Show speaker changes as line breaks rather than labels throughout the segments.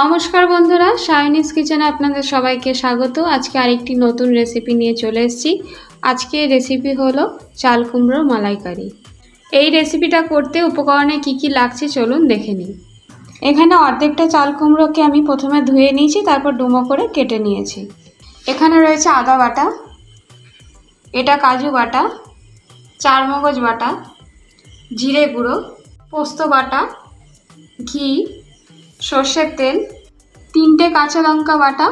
নমস্কার বন্ধুরা সায়নিস কিচেনে আপনাদের সবাইকে স্বাগত। আজকে আরেকটি নতুন রেসিপি নিয়ে চলে এসেছি। আজকে রেসিপি হলো চাল কুমড়ো মালাইকারি। এই রেসিপিটা করতে উপকরণে কি কি লাগছে চলুন দেখে নিই। এখানে অর্ধেকটা চাল কুমড়োকে আমি প্রথমে ধুয়ে নিয়েছি, তারপর ডুমো করে কেটে নিয়েছি। এখানে রয়েছে আদা বাটা, এটা কাজু বাটা চার মগজ বাটা, জিরে গুঁড়ো, পোস্ত বাটা, ঘি সর্ষের তেল তিনটে কাঁচা লঙ্কা বাটা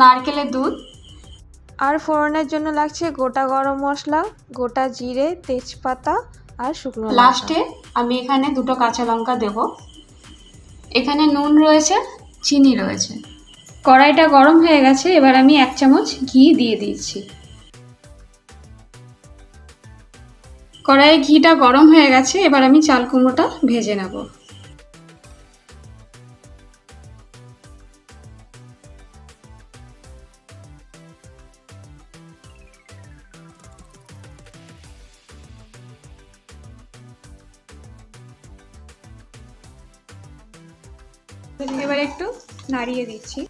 নারকেলের দুধ। আর ফোড়নের জন্য লাগছে গোটা গরম মশলা গোটা জিরে তেজপাতা আর শুকনো লাস্টে আমি এখানে দুটো কাঁচা লঙ্কা দেব। এখানে নুন রয়েছে চিনি রয়েছে। কড়াইটা গরম হয়ে গেছে এবার আমি এক চামচ ঘি দিয়ে দিচ্ছি। কড়াইয়ে ঘিটা গরম হয়ে গেছে এবার আমি চাল কুমড়োটা ভেজে নেব। এবার একটু নাড়িয়ে দিচ্ছি।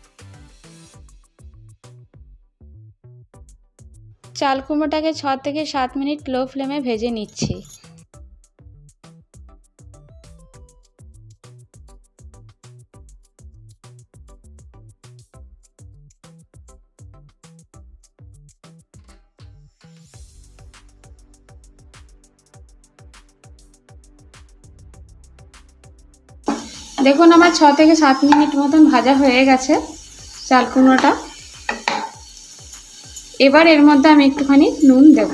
চাল ছ থেকে সাত মিনিট লো ফ্লেমে ভেজে নিচ্ছি। দেখুন, আমার ছ থেকে সাত মিনিট মতন ভাজা হয়ে গেছে চাল কুমড়োটা। এবার এর মধ্যে আমি একটুখানি নুন দেব।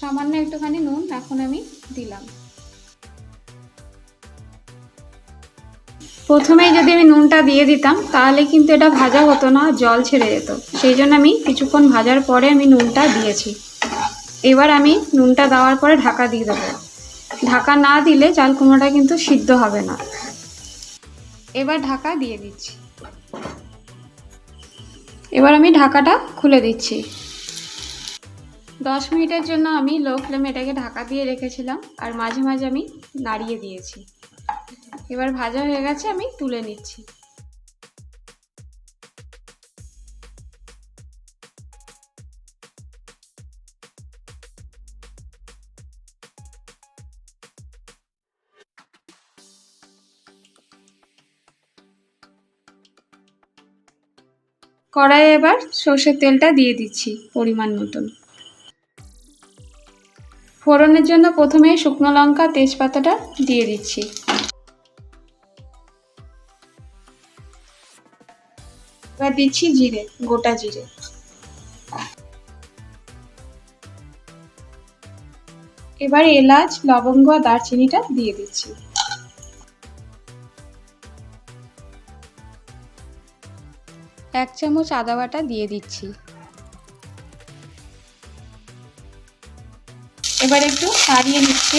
সামান্য একটুখানি নুন এখন আমি দিলাম। প্রথমেই যদি আমি নুনটা দিয়ে দিতাম, তাহলে কিন্তু এটা ভাজা হতো না, জল ছেড়ে যেত। সেই জন্য আমি কিছুক্ষণ ভাজার পরে আমি নুনটা দিয়েছি। এবার আমি নুনটা দেওয়ার পরে ঢাকা দিয়ে দেবো। ঢাকা না দিলে চাল কুমড়োটা কিন্তু সিদ্ধ হবে না। এবার ঢাকা দিয়ে দিচ্ছি। এবার আমি ঢাকাটা খুলে দিচ্ছি। দশ মিনিটের জন্য আমি লো ফ্লেমে এটাকে ঢাকা দিয়ে রেখেছিলাম আর মাঝে মাঝে আমি নাড়িয়ে দিয়েছি। এবার ভাজা হয়ে গেছে আমি তুলে নিচ্ছি। কড়াইয়ে এবার সর্ষের তেলটা দিয়ে দিচ্ছি পরিমাণ মতন। ফোড়নের জন্য প্রথমে শুকনো লঙ্কা, তেজপাতাটা দিয়ে দিচ্ছি। এবার দিচ্ছি জিরে, গোটা জিরে। এবার এলাচ, লবঙ্গ আর দারচিনিটা দিয়ে দিচ্ছি। এক চামচ আদা বাটা দিয়ে দিচ্ছি। এবার একটু নাড়িয়ে নিচ্ছি।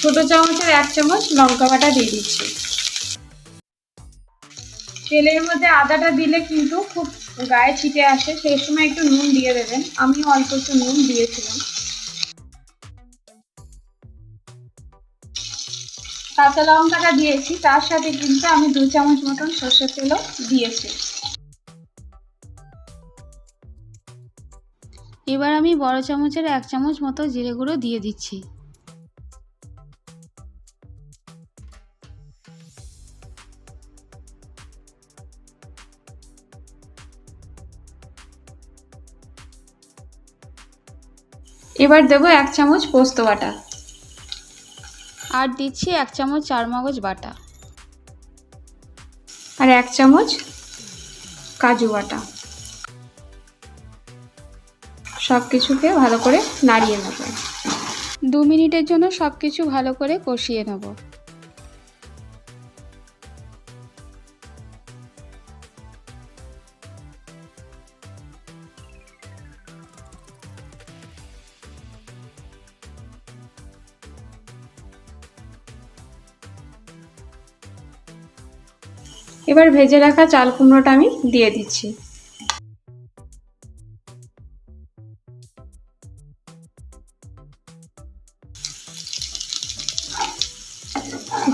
ছোট চামচের এক চামচ লঙ্কা বাটা দিয়ে দিচ্ছি। তেলের মধ্যে আদাটা দিলে কিন্তু খুব গায়ে ছিটে আসে, সেই সময় একটু নুন দিয়ে দেবেন। আমি অল্প একটু নুন দিয়েছিলাম। কাঁচা লঙ্কাটা দিয়েছি, তার সাথে কিন্তু আমি দু চামচ মতন সর্ষের তেলও দিয়েছি। এবার আমি বড় চামচের এক চামচ মতো জিরে গুঁড়ো দিয়ে দিচ্ছি। এবার দেবো এক চামচ পোস্ত বাটা। আর দিচ্ছি এক চামচ চার মগজ বাটা। আর এক চামচ কাজু বাটা। সব কিছুকে ভালো করে নাড়িয়ে নেব। দু মিনিটের জন্য সব কিছু ভালো করে কষিয়ে নেব। এবার ভেজে রাখা চাল কুমড়োটা আমি দিয়ে দিচ্ছি।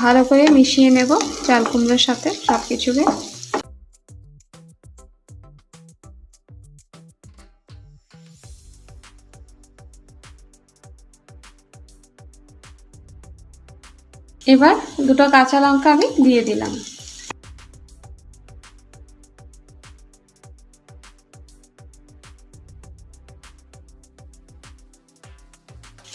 ভালো করে মিশিয়ে নেব চাল কুমড়োর সাথে সব কিছুকে এবার দুটো কাঁচা লঙ্কা আমি দিয়ে দিলাম।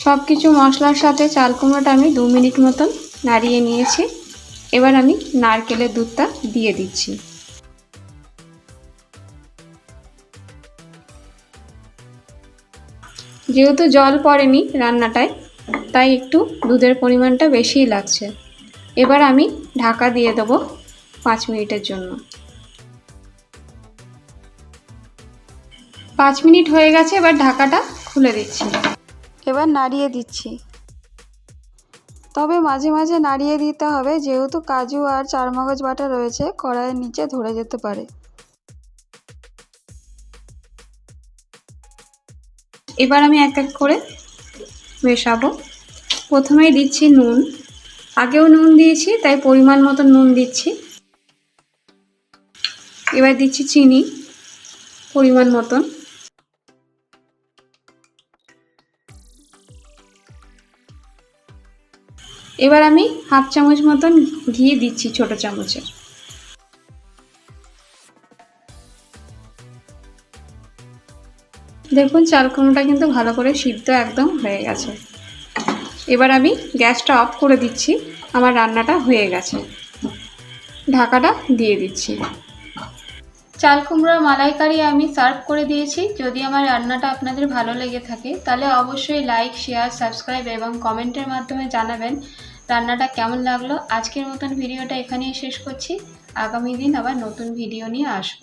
সব কিছু মশলার সাথে চাল কুমড়োটা আমি দু মিনিট মতন নাড়িয়ে নিয়েছি। এবার আমি নারকেলের দুধটা দিয়ে দিচ্ছি। যেহেতু জল পড়েনি রান্নাটায়, তাই একটু দুধের পরিমাণটা বেশিই লাগছে। এবার আমি ঢাকা দিয়ে দেবো পাঁচ মিনিটের জন্য। পাঁচ মিনিট হয়ে গেছে, এবার ঢাকাটা খুলে দিচ্ছি।
এবার নাড়িয়ে দিচ্ছি। তবে মাঝে মাঝে নাড়িয়ে দিতে হবে, যেহেতু কাজু আর চারমগজ বাটা রয়েছে, কড়াইয়ের নিচে ধরে যেতে পারে।
এবার আমি এক এক করে মেশাবো। প্রথমেই দিচ্ছি নুন। আগেও নুন দিয়েছি, তাই পরিমাণ মতো নুন দিচ্ছি। এবার দিচ্ছি চিনি, পরিমাণ মতন। এবার আমি হাফ চামচ মতন ঘি দিচ্ছি ছোট চামচে। দেখুন, চাল কুমড়োটা কিন্তু ভালো করে সিদ্ধ একদম হয়ে গেছে। এবার আমি গ্যাসটা অফ করে দিচ্ছি, আমার রান্নাটা হয়ে গেছে। ঢাকাটা দিয়ে দিচ্ছি। চাল কুমড়োর মালাইকারি আমি সার্ভ করে দিয়েছি। যদি আমার রান্নাটা আপনাদের ভালো লেগে থাকে, তাহলে অবশ্যই লাইক শেয়ার সাবস্ক্রাইব এবং কমেন্টের মাধ্যমে জানাবেন রান্নাটা কেমন লাগল। আজকের মতন ভিডিওটা এখানেই শেষ করছি। আগামী দিন আবার নতুন ভিডিও নিয়ে আসব।